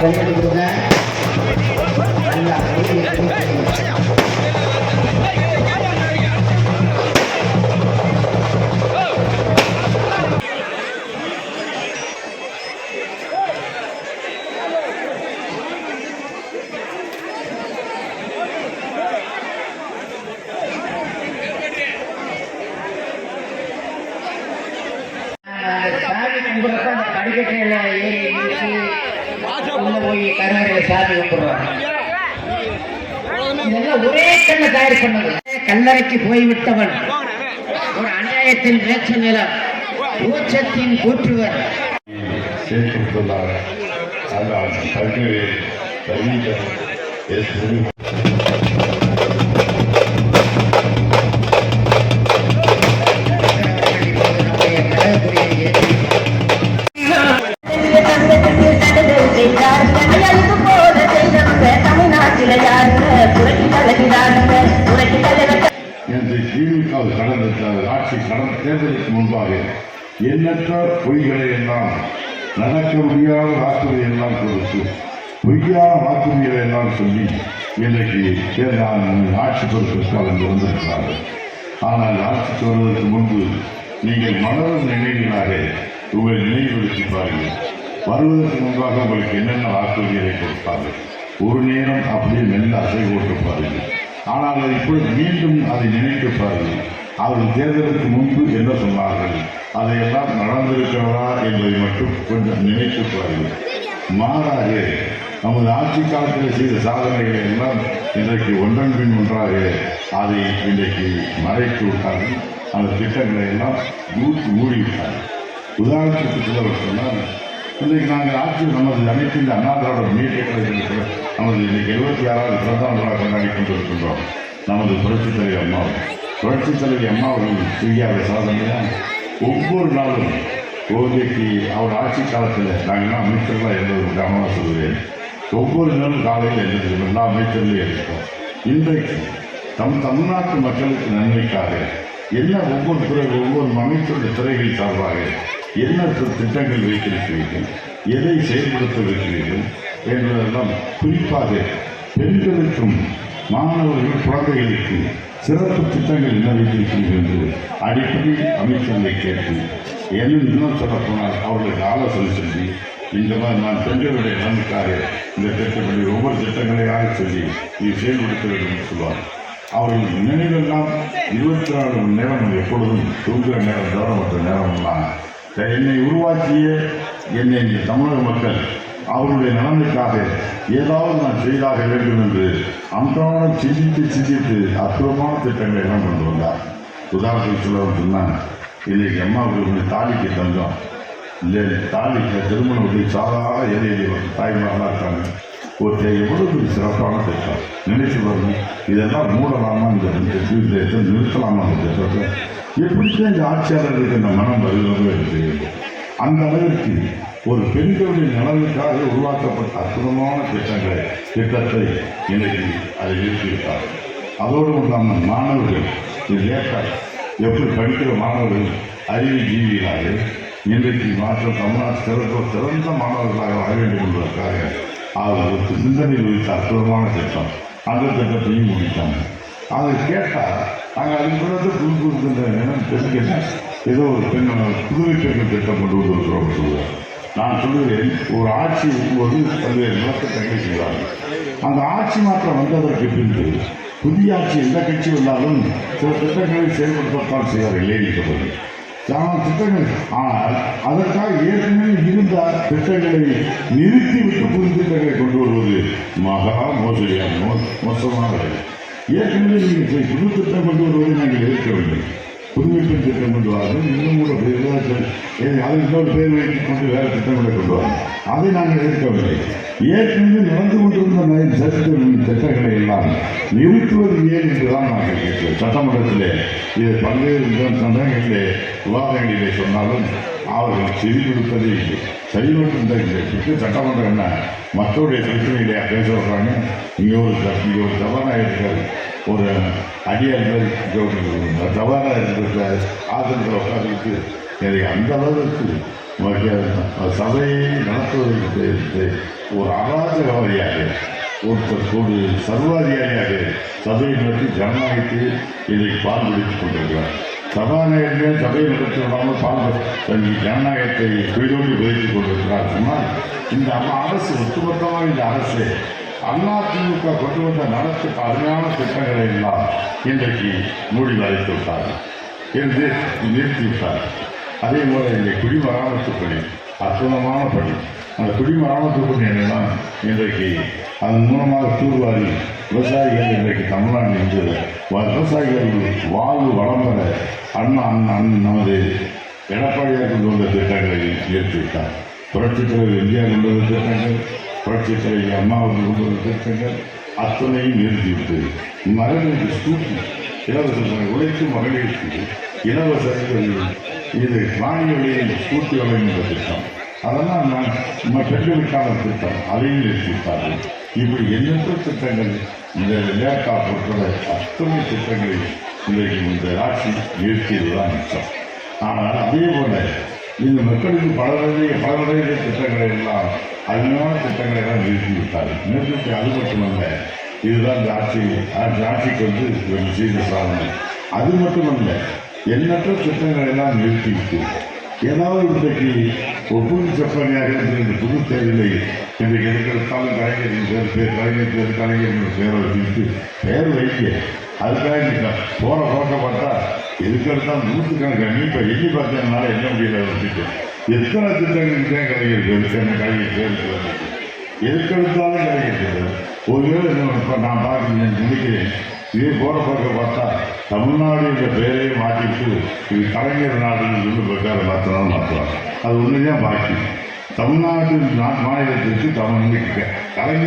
கையெழு கொடுங்க நல்லா ஏறி உள்ள போய் கருவறையில் சாமி கும்பிடுவாங்க இதெல்லாம் ஒரே கண்ண தயார் பண்ணது. கல்லறைக்கு போய்விட்டவன் ஒரு அநியாயத்தின் மேற்ற நிலம் ஊச்சத்தின் கூற்றுவர். சேர்த்துள்ளார் ஆனால் பல்வேறு திமுக கடந்த ஆட்சி கடந்த தேர்தலுக்கு முன்பாக எண்ணற்ற பொய்களை எல்லாம் நடக்க முடியாத வாக்குறுதி எல்லாம் கொடுத்து பொய்யான வாக்குறுதிகளை எல்லாம் சொல்லி இன்றைக்கு தேர்தல் ஆட்சி பொறுப்பிற்காக வந்திருக்கிறார்கள். ஆனால் ஆட்சிக்கு வருவதற்கு முன்பு நீங்கள் மலரும் நினைவுகளாக உங்களை நினைவுபடுத்தி பாருங்கள். வருவதற்கு முன்பாக உங்களுக்கு என்னென்ன வாக்குறுதிகளை கொடுப்பார்கள்? ஒரு நேரம் அப்படியே மெல்ல அசை போட்டு பாருங்கள். ஆனால் அதை இப்பொழுது மீண்டும் அதை நினைத்து பாருங்கள். அவர்கள் தேர்தலுக்கு முன்பு என்ன சொன்னார்கள்? அதையெல்லாம் நடந்திருக்கிறதா என்பதை மட்டும் கொஞ்சம் நினைத்து பாருங்கள். மாறாக நமது ஆட்சி காலத்தில் செய்த சாதனைகளை எல்லாம் இன்றைக்கு ஒன்றன் பின் ஒன்றாக அதை இன்றைக்கு மறைத்து விட்டார்கள். அந்த திட்டங்களை எல்லாம் மூடி மூடிவிட்டார்கள். உதாரணத்துக்கு சொல்ல சொன்னால் இன்றைக்கு நாங்கள் ஆட்சி நமது அனைத்து இந்த அண்ணா திராவிட முன்னேற்ற நமது இன்னைக்கு எழுபத்தி ஆறாவது பிறந்த நாளாக கொண்டாடி கொண்டிருக்கின்றோம். நமது புரட்சித் தலைவர் அம்மா. புரட்சித் தலைவி அம்மா அவர்கள் செய்யாத சாதனையாக ஒவ்வொரு நாளும் ஓதைக்கு அவர் ஆட்சி காலத்தில் நாங்கள்லாம் அமைச்சர்களாக இருந்தது கவனமாக சொல்கிறேன் ஒவ்வொரு நாளும் காலையில் எழுந்திருக்கோம் எல்லா அமைச்சர்களையும் இருக்கோம் இன்றைக்கு நம் தமிழ்நாட்டு மக்களுக்கு நன்மைக்காக என்ன ஒவ்வொரு துறை ஒவ்வொரு அமைச்சருடைய துறைகள் சார்பாக என்ன திட்டங்கள் வைத்திருக்கிறீர்கள்? எதை செயல்படுத்திருக்கிறீர்கள் என்பதெல்லாம் குறிப்பாக பெண்களுக்கும் மாணவர்கள் குழந்தைகளுக்கு சிறப்பு திட்டங்கள் என்ன வைத்திருக்கிறீர்கள் என்று அமைச்சர்களை கேட்டு என்ன இன்னும் சொல்லப் போனால் அவர்களுக்கு ஆலோசனை சொல்லி இந்த மாதிரி நான் பெண்களுடைய நலனுக்காக இந்த திட்டப்படி ஒவ்வொரு திட்டங்களையாக சொல்லி நீ செயல்படுத்த வேண்டும் என்று சொல்வார். அவர்கள் நினைவெல்லாம் இருபத்தி நாலு மணி நேரம் எப்பொழுதும் தூங்குகிற நேரம் தவிர நேரம் எல்லாம் என்னை உருவாக்கிய என்னை இந்த தமிழக மக்கள் அவருடைய நலனுக்காக ஏதாவது நான் செய்தாக வேண்டும் என்று அன்றாடம் சிந்தித்து சிந்தித்து அற்புதமான திட்டங்களை எல்லாம் கொண்டு வந்தார். உதாரணத்துக்கு சொல்ல சொன்னால் இன்னைக்கு அம்மாவுக்கு தாலிக்கு தந்தோம் இல்லை தாலிக்கு திருமணம் உதவி சாதாரண ஏழை தாய்மாரெலாம் இருக்காங்க. ஒரு எவ்வளவு சிறப்பான திட்டம். நினைச்சு பாருங்க இதெல்லாம் மூடலாமா? இந்த திட்டத்தை நிறுத்தலாமா? இந்த திட்டத்தை எப்படித்தான் இந்த ஆட்சியாளர்களுக்கு இந்த மனம் வருகிறதோ? என்று அந்த அளவிற்கு ஒரு பெண்களுடைய நலனுக்காக உருவாக்கப்பட்ட அற்புதமான திட்டங்களை திட்டத்தை இன்றைக்கு அதை நிறுத்திவிட்டார் அதோடு இல்லாமல் மாணவர்கள் இது எப்படி படிக்கிற மாணவர்கள் அறிவு ஜீவிகளாக இன்றைக்கு மாற்றம் தமிழ்நாடு சிறப்பு சிறந்த மாணவர்களாக வர வேண்டும் என்பதற்காக அவர்களுக்கு சிந்தனையில் வைத்த அற்புதமான திட்டம். அந்த திட்டத்தையும் முடித்தாங்க. அதை கேட்டால் நாங்கள் அதுக்கு பிறகு புது புது திட்டம் தெரிஞ்சுக்கிட்டேன் ஏதோ ஒரு பெண் புதுவை பெண்கள் திட்டம் கொண்டு வந்திருக்கிறோம் சொல்லுவேன் நான் சொல்லுகிறேன் ஒரு ஆட்சி வரும்போது பல்வேறு நலத்திட்டங்களை செய்வார்கள். அந்த ஆட்சி மாற்றம் வந்ததற்கு பின்பு புதிய ஆட்சி எந்த கட்சி வந்தாலும் சில திட்டங்களை செயல்படுத்தத்தான் செய்வார்கள் ஏறி சொல்வது ஆனால் திட்டங்கள் ஆனால் அதற்காக ஏற்கனவே இருந்த திட்டங்களை நிறுத்திவிட்டு புது திட்டங்களை கொண்டு வருவது மகா மோசடியான மோ- மோசமான ஏற்கனவே நீங்கள் புது திட்டம் கொண்டு வருவதை நாங்கள் எதிர்க்கவில்லை. புதுமைப்பின் திட்டம் கொண்டு வராது இன்னும் கூட பேர் அது இன்னொரு பேர் வைத்துக் கொண்டு வேறு திட்டங்களை கொண்டு வராங்க அதை நாங்கள் எதிர்க்கவில்லை. ஏற்கனவே நடந்து கொண்டிருந்த நய- திட்டங்களை எல்லாம் நிறுத்துவது ஏன் என்றுதான் நாங்கள் கேட்கிறோம் சட்டமன்றத்திலே இது பல்வேறு சந்தங்களிலே விவாதங்களிலே சொன்னாலும் அவர்கள் செவி கொடுப்பதே இல்லை. சரி இந்த சட்டமன்றம் என்ன? மக்களுடைய பிரச்சனையிலே பேச வர்றாங்க இங்கே ஒரு இங்கே ஒரு சபாநாயகர் ஒரு அடியார் மாதிரி இருந்திருக்கிறார் ஆசனத்தில் உட்காந்துக்கிட்டு எனக்கு அந்த அளவுக்கு வகையான சபையை நடத்துவதற்கு ஒரு அராஜகவாதியாக ஒருத்தர் கூடு சர்வாதிகாரியாக சபையை நடத்தி ஜனநாயகத்தை இதை பால்பிடித்துக் கொண்டிருக்கிறார். சபாநாயகர்களே சபையை நடத்தி விடாமல் பால் தனி ஜனநாயகத்தை குயிலோடு விதைத்துக் கொண்டிருக்கிறார். சொன்னால் இந்த அம்மா அரசு ஒட்டுமொத்தமாக இந்த அரசு அதிமுக கொண்டு வந்த நடத்து அருமையான திட்டங்களை எல்லாம் இன்றைக்கு மூடி வளைத்து விட்டார்கள் என்று நிறுத்திவிட்டார் அதே போல இந்த குடிமராமத்து பணி அற்புதமான பணி. அந்த குடிமராமத்து பணி என்னன்னா இன்றைக்கு அதன் மூலமாக தூர்வாரி விவசாயிகள் இன்றைக்கு தமிழ்நாடு என்று விவசாயிகள் வாழ்வு வளம் பெற அண்ணா அண்ணா அண்ணன் நமது எடப்பாடியார் கொண்டு வந்த திட்டங்களை நிறுத்திவிட்டார் புரட்சித் தலைவர் இந்தியா கொண்டு வந்த திட்டங்கள் புரட்சித் தலைவர் அம்மா அவர்கள் கொண்டு வந்த திட்டங்கள் அத்தனையும் நிறுத்திவிட்டு மகளிருக்கு ஸ்கூட்டி இலவச உழைக்கும் மகளிருக்கு இலவச இது மானிய ஸ்கூட்டி வழங்குகின்ற திட்டம். அதெல்லாம் நான் பெண்களுக்கான திட்டம் அதையும் நிறுத்திவிட்டார்கள் இப்படி எண்ணற்ற திட்டங்கள் இந்த லேக்கா பொறுத்தவரை அத்தனை திட்டங்களை இன்றைக்கு இந்த ஆட்சி நிறுத்தியதுதான் மிச்சம். ஆனால் அதே போல இந்த மக்களுக்கு பல வகையை பல பலவகை திட்டங்களை எல்லாம் அருமையான திட்டங்களை எல்லாம் நிறுத்தி விட்டார்கள் நிறுத்தி அது மட்டுமல்ல இதுதான் இந்த ஆட்சி ஆட்சி ஆட்சிக்கு வந்து ஒரு செய்த சாதனை. அது மட்டுமல்ல எண்ணற்ற திட்டங்களை எல்லாம் நிறுத்திவிட்டு ஏதாவது இன்றைக்கு ஒப்புக்கு செப்பனியாக இருந்த இந்த புது தேர்தலை இன்றைக்கு எடுக்கிறதாலும் கலைஞரின் பேர் பேர் கலைஞர் பேர் கலைஞர் பேரை வச்சுட்டு பெயர் வைக்க அதுக்காக இன்னைக்கு போற போக்க பார்த்தா எதுக்கெடுத்தால் நூற்றுக்கணக்கான இப்போ எண்ணி பார்த்ததுனால என்ன முடியல வச்சுட்டு. எத்தனை திட்டங்களுக்கு தான் கலைஞர் எத்தனை கலைஞர் எதுக்கெடுத்தாலும் கிடைக்கிறது. ஒருவேளை என்ன இப்போ நான் பார்க்க நினைக்கிறேன். இதே போற பக்கம் பார்த்தா தமிழ்நாடு என்ற பெயரையே மாற்றிட்டு இது கலைஞர் நாடுன்னு சொல்லி பிரச்சாரம் மாற்றலாம் மாற்றலாம் அது உண்மையாக பாக்கி. தமிழ்நாட்டு மாநிலத்திற்கு தமிழ் கலைஞர்